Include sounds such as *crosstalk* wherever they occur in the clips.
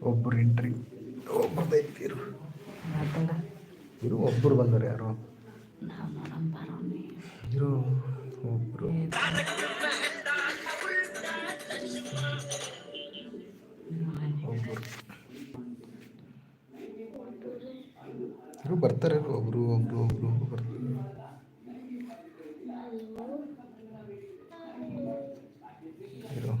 ಒಬ್ಬರು ಎಂಟ್ರಿ ಒಬ್ಬರು ಮಾತಾಡ. ಇರು ಒಬ್ಬರು ಬಂದರು ಯಾರು? ಇರು ಒಬ್ಬರು ಒಬ್ಬರು ಇರು ಬರ್ತಾರೆ ಒಬ್ಬರು ಒಬ್ರು ಒಬ್ರು ಒಬ್ರು ಒಬ್ರು ಬರ್ತಾರೆ ಇರು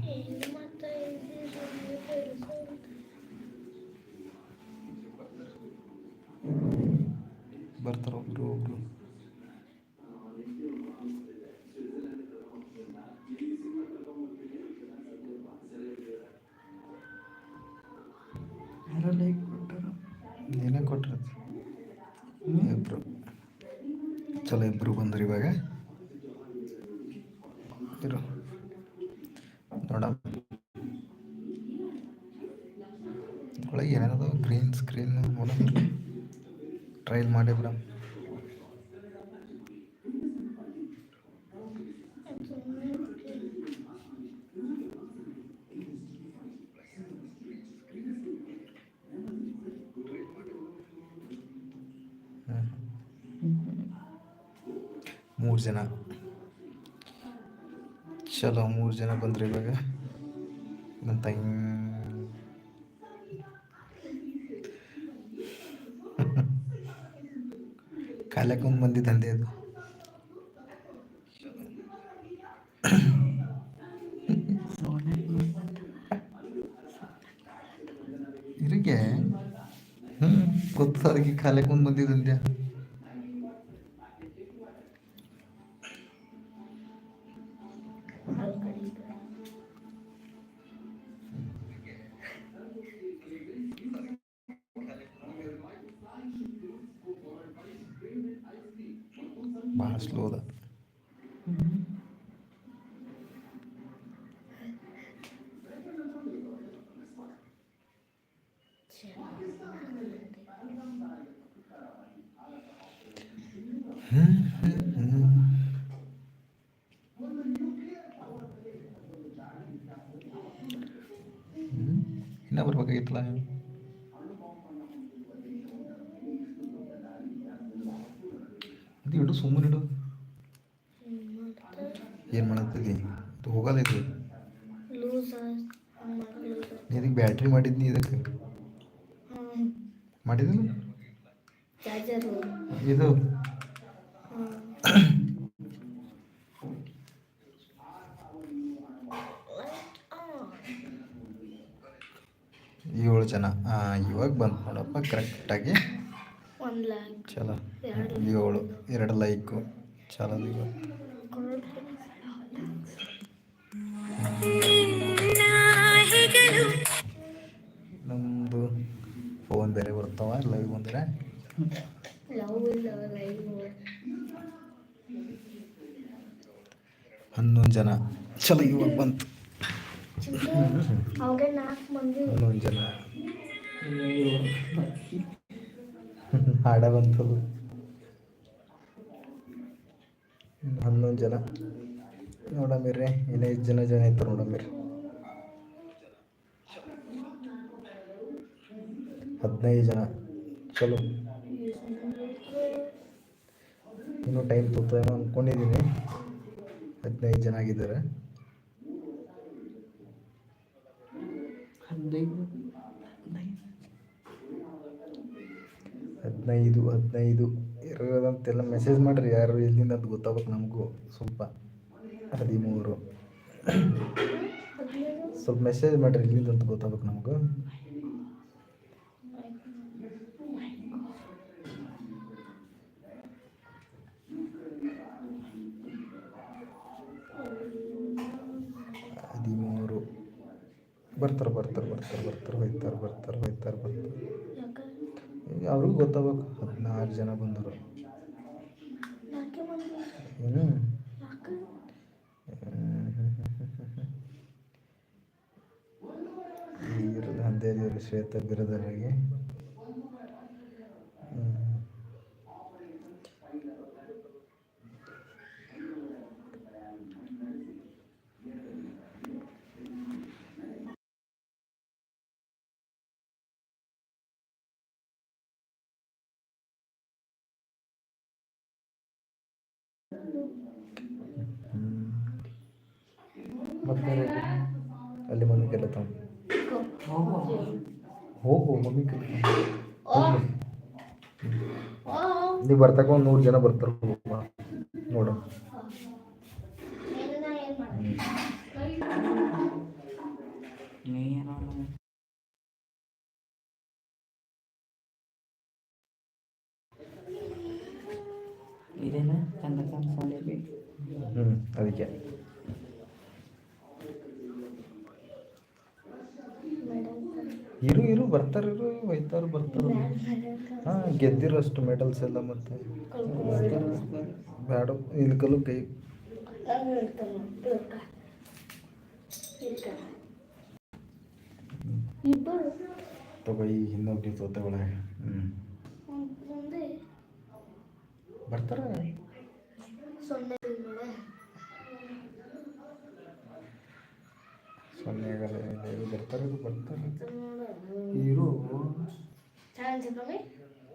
ಬರ್ತಾರೆ ಒಬ್ರು ಒಬ್ರು. ಲೈಕ್ ಕೊಟ್ಟಾರ? ಏನೇ ಕೊಟ್ಟಿರತ್ತೆ ಇಬ್ರು. ಚಲೋ ಇಬ್ರು ಬಂದರು ಇವಾಗ ಇರು ನೋಡ ಒಳಗೆ ಏನೇನದ ಗ್ರೀನ್ ಸ್ಕ್ರೀನ್ ನೋಡ ಟ್ರಯಲ್ ಮಾಡಿ ಬಿಡ ಮೂರು ಜನ ಚಲೋ ಮೂರು ಜನ ಬಂದ್ರಿ ಇವಾಗ ನನ್ನ ತಂಗಿ ಕಾಲಕ್ಕೊಂದು ಮಂದಿ ದಂಧೆ ಅದು ಗೊತ್ತು ಅದಕ್ಕೆ ಕಾಲಕ್ಕೊಂದು ಮಂದಿ ದಂಧೆ ಭಾಳ ಸ್ಲೋ ಅದ ಬ್ಯಾಟ್ರಿ ಮಾಡಿದ್ನಿ ಇದಕ್ಕೆ? ಮಾಡಿದಿಲ್ಲ ಚಾರ್ಜರು ಇದು. ಏಳು ಜನ. ಇವಾಗ ಬಂತು ನೋಡಪ್ಪ ಕರೆಕ್ಟಾಗಿ ಚಲೋ. ಏಳು ಎರಡು ಲೈಕು. ಚಲೋ ಇವಾಗ. ಹನ್ನೊಂದು ಜನ. ಚಲೋ ಇವಾಗ ಬಂತು ಹನ್ನೊಂದು ಜನ. ಹಾಡ ಬಂತು ಹನ್ನೊಂದು ಜನ. ನೋಡಮ್ಮಿರ್ರಿ ಇನ್ನು ಐದು ಜನ ಜನ ಇತ್ತು ನೋಡಮ್ಮಿರಿ ಹದಿನೈದು ಜನ. ಚಲೋ. ಇನ್ನೂ ಟೈಮ್ ತಗೋತೇನೋ ಅಂದ್ಕೊಂಡಿದ್ದೀನಿ ಹದಿನೈದು ಜನ ಆಗಿದ್ದಾರೆ. ಹದಿನೈದು ಹದಿನೈದು ಹದಿನೈದು. ಇರೋದಂತೆಲ್ಲ ಮೆಸೇಜ್ ಮಾಡಿರಿ. ಯಾರು ಎಲ್ಲಿಂದ ಅಂತ ಗೊತ್ತಾಗ್ಬೇಕು ನಮಗೂ. ಸ್ವಲ್ಪ ಹದಿಮೂರು. ಸ್ವಲ್ಪ ಮೆಸೇಜ್ ಮಾಡಿರಿ ಎಲ್ಲಿಂದ ಅಂತ ಗೊತ್ತಾಗ್ಬೇಕು ನಮಗೂ ಹದಿಮೂರು ಬರ್ತಾರೆ ಬರ್ತಾರೆ ಬರ್ತಾರೆ ಬರ್ತಾರೆ, ಹೋಯ್ತಾರೆ ಬರ್ತಾರೆ ಹೋಯ್ತಾರೆ, ಬರ್ತಾರೆ. ಅವ್ರಿಗೂ ಗೊತ್ತಾಗಬೇಕು, ಹದಿನಾರು ಜನ ಬಂದರು ಏನು? ಶೇತ ಅಂದೇದೇವರು ಶ್ವೇತ ಬಿರದವರಿಗೆ ಅಲ್ಲಿ ಮಮ್ಮಿ ಕೆಲ ಹೋಗು ಹೋಗು ಮಮ್ಮಿ ಕೆಲ ಓ ನೀವು ಬರ್ತಕ್ಕ ಒಂದು ನೂರು ಜನ ಬರ್ತಾರೆ ಹೋಗಮ್ಮ ನೋಡು ಏನ ಏನ್ ಮಾಡ್ತೀನಿ ನೀ ಏನೋ ಇದೇನ ಚಂದ ಕಾಣಿಸ್ಕೊಂಡೇವಿ ಹ್ಞೂ ಅದಕ್ಕೆ ಇರು ಇರು, ಬರ್ತಾರೆ, ಇರು, ಒಯ್ತಾರು, ಬರ್ತಾರೆ. ಹಾಂ, ಗೆದ್ದಿರೋಷ್ಟು ಮೆಡಲ್ಸ್ ಎಲ್ಲ ಮತ್ತೆ. ಬ್ಯಾಡ ಇಲ್ಕಲು ಕೈ. ತಗೋ, ಈ ಹಿಂದೋಗಿ ತೋತಗೊಳೆ ಹ್ಞೂ ಬರ್ತಾರೆ? ಸೊನ್ನೆ ನೋಡೆ ಸೊನ್ನೆ ಆಗಲ್ಲ ಇಲ್ಲ, ಇರು. ಬರ್ತಾರೆ ಇದು ಬರ್ತಾರೆ ಇವರು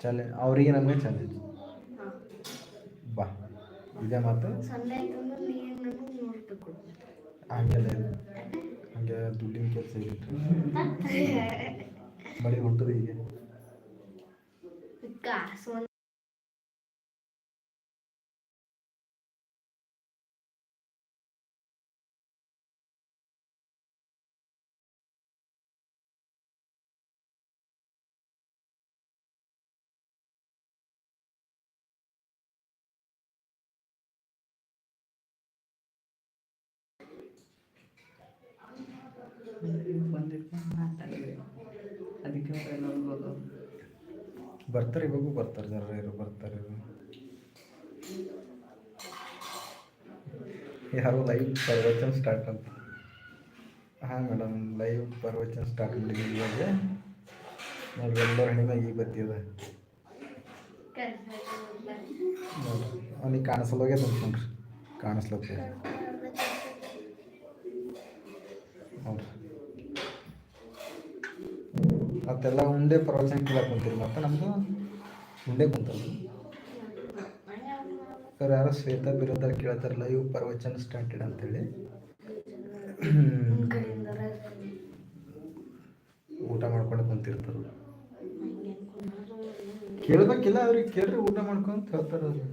ಚಾಲೆಂಜ್ ಅವರಿಗೆ ನಮಗೆ ಚಾಲೆಂಜ್ ಬಾ. ಇದೇ ಮಾತು. ಹಂಗೆಲ್ಲ ಹಂಗೆ ದುಡ್ಡಿನ ಕೆಲಸ ಇರುತ್ತೆ ಮಳೆ ಹೊಂಟದ ಈಗ ಅದಕ್ಕೆ ಅವ್ರು ನೋಡ್ಬೋದು ಬರ್ತಾರೆ ಇವಾಗೂ ಬರ್ತಾರೆ ಜರ ಇರು ಬರ್ತಾರೆ? ಯಾರು ಲೈವ್ ಪ್ರವಚನ ಸ್ಟಾರ್ಟ್ ಅಂತ. ಹಾಂ ಮೇಡಮ್ ಲೈವ್ ಪ್ರವಚನ ಸ್ಟಾರ್ಟ್ ಮಾಡಿದ್ದೀವಿ ಇವಾಗ. ನೋಡ್ರಿ ಎಲ್ಲರ ಹೆಣ್ಣಿನಾಗ ಈಗ ಬತ್ತಿದ. ನೋಡ್ರಿ ಅವ್ನಿಗೆ ಕಾಣಿಸಲ್ವಾಗೆ ನೋಡ್ರಿ. ಕಾಣಿಸ್ಲತ್ತೆ ನೋಡ್ರಿ ಮತ್ತೆಲ್ಲ ಉಂಡೆ ಪ್ರವಚನ ಕೇಳಕ್ಕೆ ಕುಂತೀರಿ ಮತ್ತೆ ನಮ್ಮದು ಉಂಡೆ ಕುಂತಲ್ಲ ಸರ್ ಯಾರೋ ಶ್ವೇತಾ ಬಿರೋದರ್ ಕೇಳ್ತಾರಲ್ಲ ಇವು ಪ್ರವಚನ ಸ್ಟಾರ್ಟೆಡ್ ಅಂತೇಳಿ. ಊಟ ಮಾಡ್ಕೊಂಡು ಕುಂತಿರ್ತಾರಲ್ಲ. ಕೇಳ್ಬೇಕಿಲ್ಲ ಅವ್ರಿಗೆ ಕೇಳ್ರಿ ಊಟ ಮಾಡ್ಕೊಂತ ಹೇಳ್ತಾರ ಅವ್ರು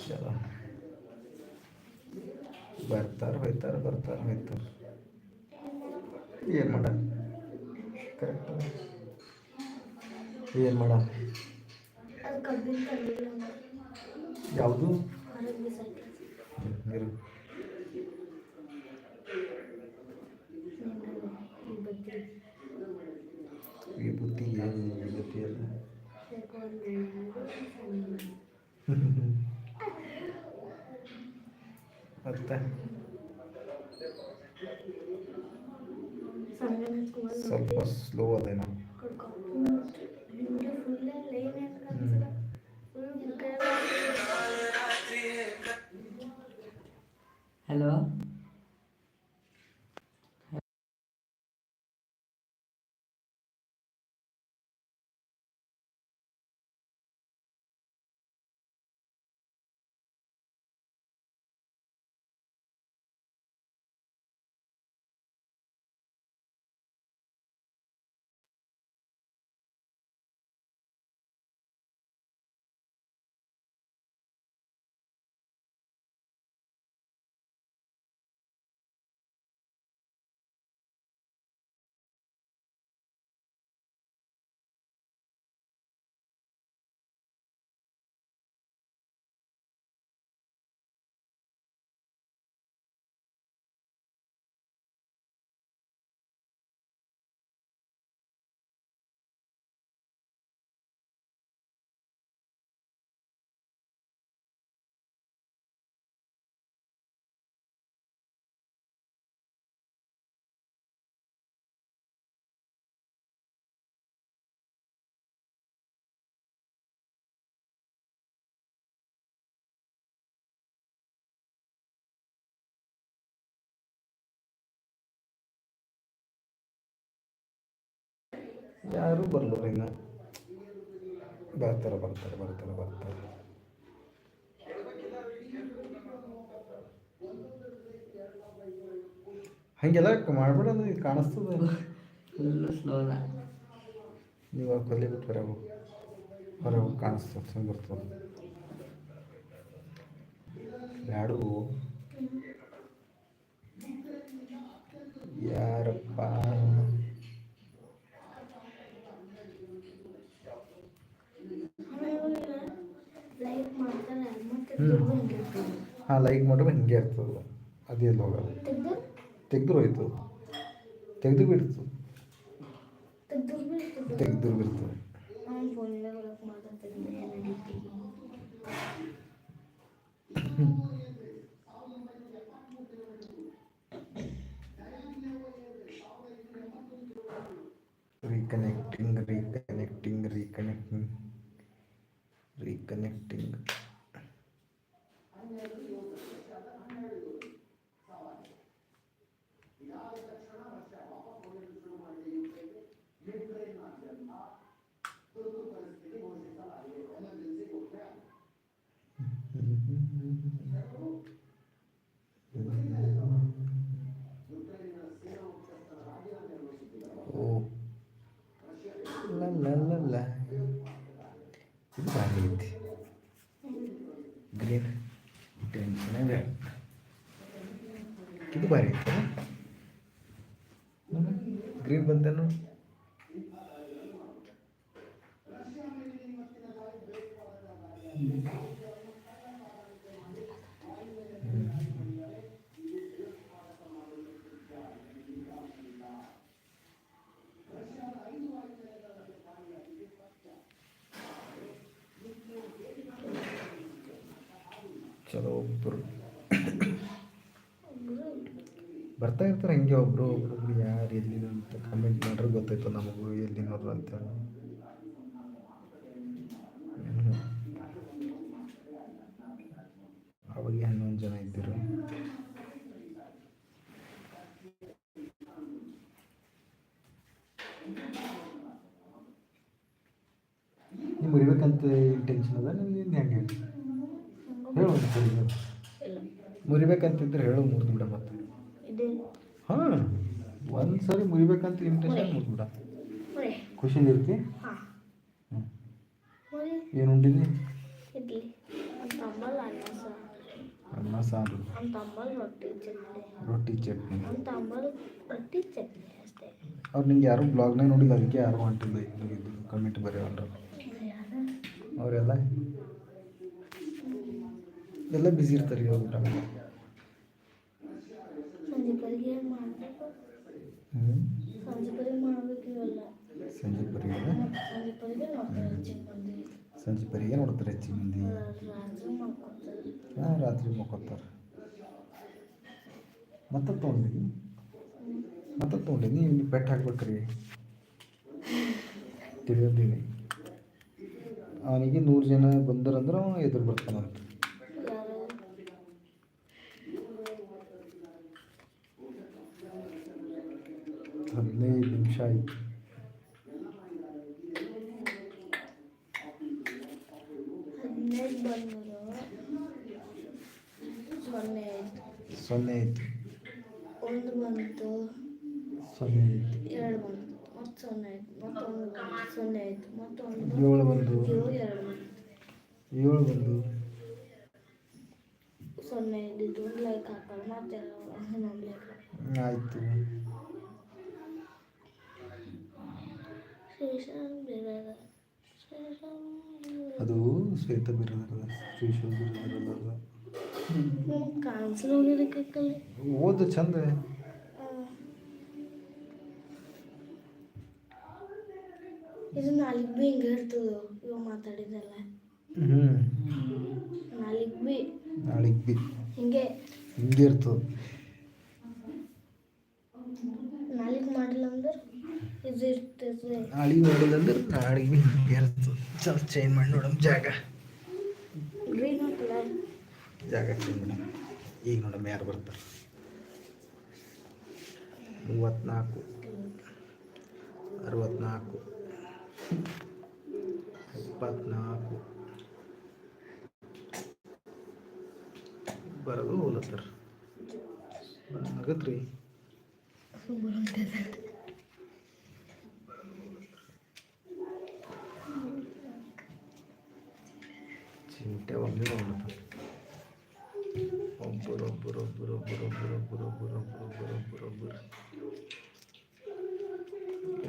ಚಲೋ ಬರ್ತಾರ ಹೋಯ್ತಾರೆ ಬರ್ತಾರೆ ಹೋಯ್ತಾರೆ. ಏನು ಮಾಡ? ಕರೆಕ್ಟ್ ಏನು ಮಾಡ? ಯಾವುದು? ಮತ್ತೆ ಸ್ವಲ್ಪ ಸ್ಲೋ ಅದೇನೋ ಹಲೋ ಯಾರೂ ಬರ್ಲವ್ರು ಇನ್ನು ಬರ್ತಾರೆ ಬರ್ತಾರೆ ಬರ್ತಾರೆ ಬರ್ತಾರೆ. ಹಂಗೆಲ್ಲ ಮಾಡ್ಬಿಡೋದು ಈಗ ಕಾಣಿಸ್ತದೆ. ಫುಲ್ಲು ಸ್ಲೋದ ನೀವು ಆ ಕೊಲ್ಲಿ ಬಿಟ್ಟು ಹೋಗಿ. ಹೋಗಿ ಕಾಣಿಸ್ತದೆ ಚಂದ ಬರ್ತದೆ. ಯಾರು ಯಾರಪ್ಪ. ಹಾಂ ಲೈಕ್ ಮಾಡಿದ್ರೆ ಹಿಂಗೆ ಇರ್ತದೆ ಅದೇ ಎಲ್ಲ ಹೋಗಲ್ಲ ತೆಗ್ದು ತೆಗೆದ್ರು ಹೋಯ್ತು ತೆಗೆದು ಬಿಡ್ತು ತೆಗ್ದು ಬಿಡ್ತದೆ. ತೆಗೆದು ಬಿಡ್ತದೆ ಅವ್ನ್ ಫೋನಿನಾಗ ಲೈಕ್ ಮಾಡ್ತಿದ್ದೆ ನಡೀತೀವಿ reconnecting reconnecting reconnecting reconnecting tension ಇದು ಭಾರಿ ಐತಿ ಗ್ರೀನ್ ಬಂತೇನು? ಒಬ್ಬರು *coughs* ಬರ್ತಾ ಇರ್ತಾರೆ ಹಂಗೆ ಒಬ್ರು ಒಬ್ಬರು ಯಾರು ಎಲ್ಲಿನ ಅಂತ ಕಮೆಂಟ್ ಮಾಡ್ರೆ ಗೊತ್ತಾಯ್ತು ನಮಗೂ ಎಲ್ಲಿನವ್ರು ಅಂತೇಳಿ. ಅವಾಗ ಹನ್ನೊಂದು ಜನ ಇದ್ದರು. ನೀವು ಮುರಿಬೇಕಂತ ಟೆನ್ಷನ್ ಅದ? ನಿಮ್ದು ಹೆಂಗೆ ಹೇಳು ಒಂದು ಸರಿ ಹೇಳು. ಇಲ್ಲ ಮುರಿಬೇಕಂತಿದ್ರೆ ಹೇಳು ಮುರಿದು ಬಿಡ ಮತ್ತೆ. ಹಾಂ ಒಂದು ಸರಿ ಮುರಿಬೇಕಂತ ಇಂಟೆನ್ಷನ್ ಮುರಿದು ಬಿಡ. ಹಾಂ. ಹ್ಞೂ ಏನು ಉಂಡಿನಿ ಅನ್ನ ಸಾರು. ರೊಟ್ಟಿ ಚಟ್ನಿ. ಅವ್ರು ನಿಂಗೆ ಯಾರು ಬ್ಲಾಗ್ನಾಗ ನೋಡಿಲ್ಲ ಅದಕ್ಕೆ ಯಾರು ಹೊಂಟಿಲ್ಲ ಇದು ಕಮೆಂಟ್ ಬರೆಯೋಲ್ರು ಅವರೆಲ್ಲ? ಎಲ್ಲ ಬ್ಯುಸಿ ಇರ್ತಾರೆ ಇವಾಗ ಊಟ ಸಂಜೆ ಪರಿಗೆ ಸಂಜೆ ಪರಿಗೆ ನೋಡ್ತಾರೆ ಹೆಚ್ಚಿಗೆ ಮಂದಿ ಹಾಂ ರಾತ್ರಿ ಮಕ್ಕೋತಾರೆ ಮತ್ತೆ ತೊಗೊಂಡಿ ಮತ್ತೆ ತೊಗೊಂಡಿನಿ ಇಲ್ಲಿ ಪೆಟ್ಟು ಹಾಕ್ಬೇಕ್ರಿ. ತಿಳಿಯೋದೀನಿ ಅವನಿಗೆ ನೂರು ಜನ ಬಂದರಂದ್ರೆ ಅವ ಎದುರು ಬರ್ತಾನಂತ ಯಾರು ಹದಿನೈದು ನಿಮಿಷ ಆಯಿತು. ಸೊನ್ನೆ ಆಯಿತು. ಒಂದು ಬಂತು. ಸೊನ್ನೆ ಆಯಿತು. ಎರಡು ಬಂತು. ಮತ್ತು ಸೊನ್ನೆ ಆಯಿತು. ಮತ್ತೊಂದು ಬಂತು. ಸೊನ್ನೆ ಆಯಿತು. ಮತ್ತೊಂದು ಏಳು ಬಂದು. ಏಳು ಎರಡು ಬಂತು. ಏಳು ಬಂದು. ಸೊನ್ನೆ ಇದ್ದಿದ್ದು ಒಂದು ಲೈಕ್ ಹಾಕೋದು ಮತ್ತೆ ಆಯಿತು. ಅದು ಶ್ವೇತ ಬಿರೋದಿರದ ಶ್ರೀಶೋ ಬಿರೋದಿರದ ಓದು ಚಂದ. ಇದು ನಾಲ್ಕು ಬಿ ಹಿಂಗೆ ಇರ್ತದೆ? ಇವಾಗ ಮಾತಾಡಿದಲ್ಲ ಹ್ಞೂ ನಾಲ್ಕು ಬಿ. ನಾಳೆಗೆ ಬಿ. ಹಿಂಗೆ. ಹಿಂಗೆ ಇರ್ತದೆ. ಗಾಳಿ ಹೊಡೆದಂದ್ರೆ ನಾಳಿಗೆ ಇರ್ತದೆ ಸ್ವಲ್ಪ ಚೇಂಜ್ ಮಾಡಿ ನೋಡಮ್ ಜಾಗ ಜಾಗ ಚೇಂಜ್ ಮಾಡಮ್ ಈಗ ನೋಡಮ್ ಯಾರು ಬರ್ತಾರೆ ಮೂವತ್ನಾಲ್ಕು ಅರವತ್ನಾಲ್ಕು ಇಪ್ಪತ್ನಾಲ್ಕು ಬರೋದು ಹೋಲತ್ತಾರ ಆಗತ್ರಿ ya bang ini bang dapat ompor ompor ompor ompor ompor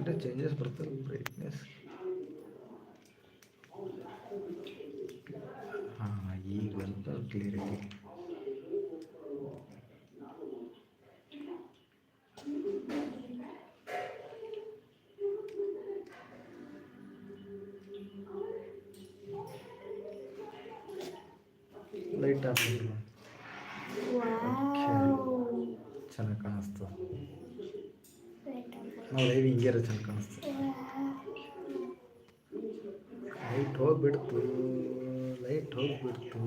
ada changes seperti brightness ah iya bantal clear off wow ಚೆನ್ನಾಗಿ ಕಾಣಿಸ್ತದೆ ನಾವು ಲೈವ್ ಹಿಂಗೆ ಚೆನ್ನಾಗಿ ಕಾಣಿಸ್ತದೆ ಲೈಟ್ ಹೋಗ್ಬಿಡ್ತು ಲೈಟ್ ಹೋಗ್ಬಿಡ್ತು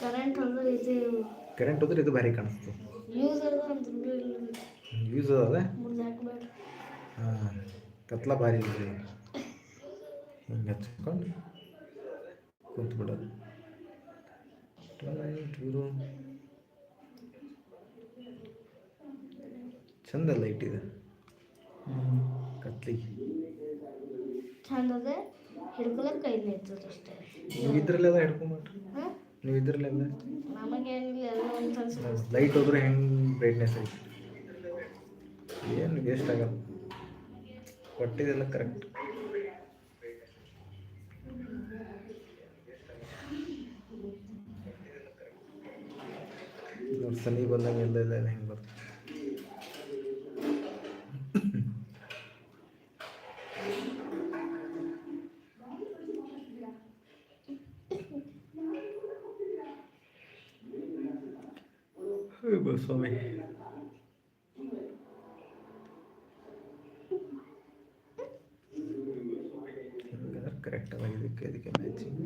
ಕರೆಂಟ್ ಹೋದ್ರೆ ಇದು ಕರೆಂಟ್ ಹೋದ್ರೆ ಇದು ಭಾರಿ ಕಾಣಿಸ್ತು ಯೂಸ್ ಅದ ಅಂತ ಯೂಸ್ ಅದ ಮುಂದೆ ಹಾಕ್ಬೇಡ ಹಾಂ ಕತ್ಲ ಭಾರಿ ಇದೆ ಹಿಂಗೆ ಹಚ್ಕೊಂಡು ಕುಂತು ಟೂರು ಚಂದ ಲೈಟ್ ಇದೆ. ಕತ್ಲಿಗೆ. ಚಂದ ಅದ ಹಿಡ್ಕೊಳಕ್ ಕೈ ನಿಲ್ತದ ಅಷ್ಟೇ. ನೀವು ಇದ್ರಲ್ಲೆಲ್ಲ ಹಿಡ್ಕೊಂಬಿಟ್ರಿ ನೀವು ಇದ್ರಲ್ಲೆಲ್ಲ? ಲೈಟ್ ಹೋದ್ರೆ ಹೆಂಗೆ ಬ್ರೈಟ್ನೆಸ್ ಐತಿ? ಏನು ವೇಸ್ಟ್ ಆಗಲ್ಲ. ಕೊಟ್ಟಿದ್ದೆಲ್ಲ ಕರೆಕ್ಟ್ ಸಮೀಪ ಬಂದಾಗ ಎಲ್ಲ ಹೆಂಗೆ ಬರ್ತದೆ ಸ್ವಾಮಿ ಕರೆಕ್ಟ್ ಆಗಿದೆ ಇದಕ್ಕೆ matching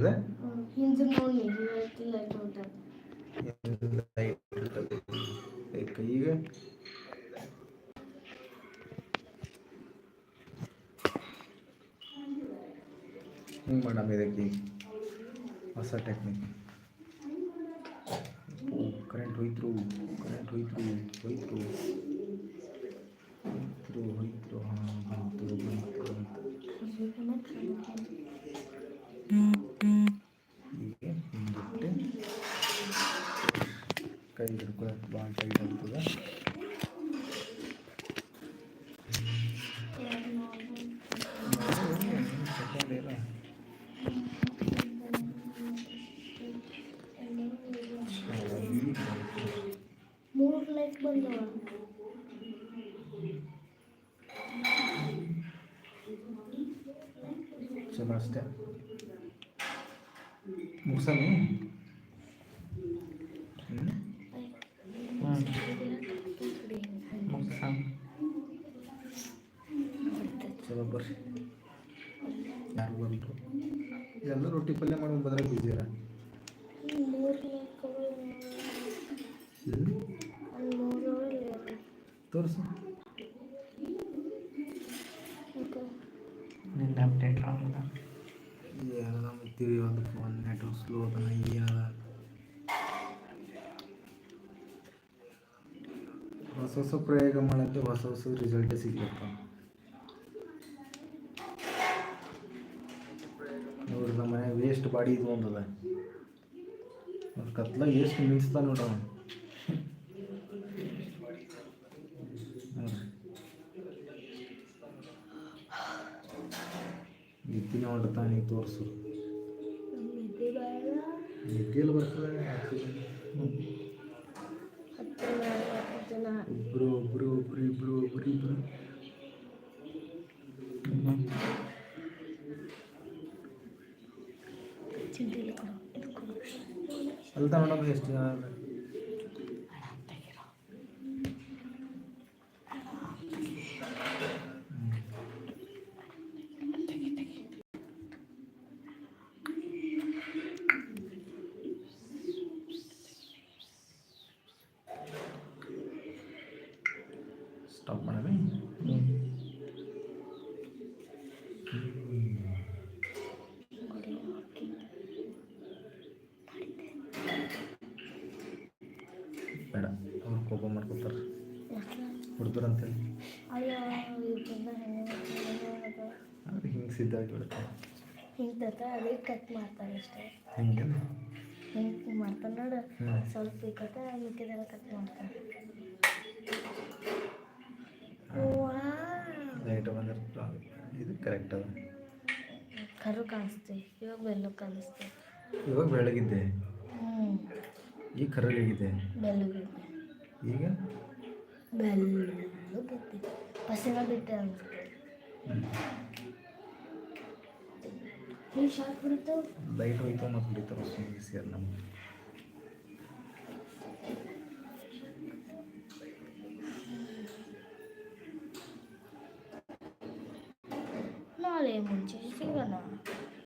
is it? In the morning, till I go down. In the night, wait कहिएगा. मैडम ये देखिए मसा टेक्निक करंट हुई थ्रू करंट हुई थ्रू हुई थ्रू हुई थ्रू हुई थ्रू हाँ हुई थ्रू हुई थ्रू 말씀하실 때? 목사님? ಹೊಸ ಹೊಸ ರಿಸಲ್ಟ್ ಸಿಗ್ಲಪ್ಪ. ನೋಡ್ರಿ ನಮ್ಮ ಮನೆ ವೇಸ್ಟ್ ಬಾಡಿ ಇದು ಒಂದದ ಅವ್ರ ಕತ್ಲಾಗ ಎಷ್ಟು ಮಿಂಚ್ತಾ ನೋಡ್ರಿ ಅವ ನೋಡ್ರಿ ನಿದ್ದಿನ ಹೊಂಟತಾನೆ ತೋರಿಸು. ನಿದ್ದೆ ನಿದ್ದೆಯಲ್ಲಿ ಬರ್ತದೆ. ఇప్పుడు ఇప్పుడు ఇప్పుడు ఇప్పుడు ఇప్పుడు ఇప్పుడు వెళ్తా ఉండదు జస్ట్ ಇವ್ರಿಂದ ಹೆಂಗೆ ಸಿದ್ಧ ಬಿಡುತ್ತೆ ಹಿಂಗೆ ಅದೇ ಕಟ್ ಮಾಡ್ತಾರೆ ಅಷ್ಟೇ. ಹಿಂಗೆ? ಹಿಂಗೆ ಮಾಡ್ತಾರೆ ನೋಡು. ಸ್ವಲ್ಪ ಇಕ್ಕತ್ತ ಮಿಕ್ಕಿದೆಲ್ಲ ಕಟ್ ಮಾಡ್ತಾರೆ. ಲೈಟ್ ಬಂದಿರ್ತಲ್ಲ ಇದು ಕರೆಕ್ಟ್ ಅದ. ಕರು ಕಾಣಿಸ್ತೆ ಇವಾಗ ಬೆಲ್ಲು ಕಾಣಿಸ್ತೆ. ಇವಾಗ ಬೆಳಗಿದ್ದೆ ಹ್ಞೂ ಈಗ ಕರಗಾಗಿದೆ ಬೆಲ್ಲುಗಿದೆ ಈಗ? ಬೆಲ್ಲುಗಿದೆ ಪಸಿನ ಬಿಟ್ಟೆ ಅನ್ಸುತ್ತೆ ನೀವು ಶಾಕ್ ಬಿಡುತ್ತೆ ಲೈಟ್ ಹೋಯ್ತು ಮತ್ತು ಹೊಡಿತಾರೆ ಸುಮ್ಮನೆ ಸೇರಿ ನಮ್ಗೆ ನಾಳೆ ಮುಂಚೆ ಸಿಗೋಣ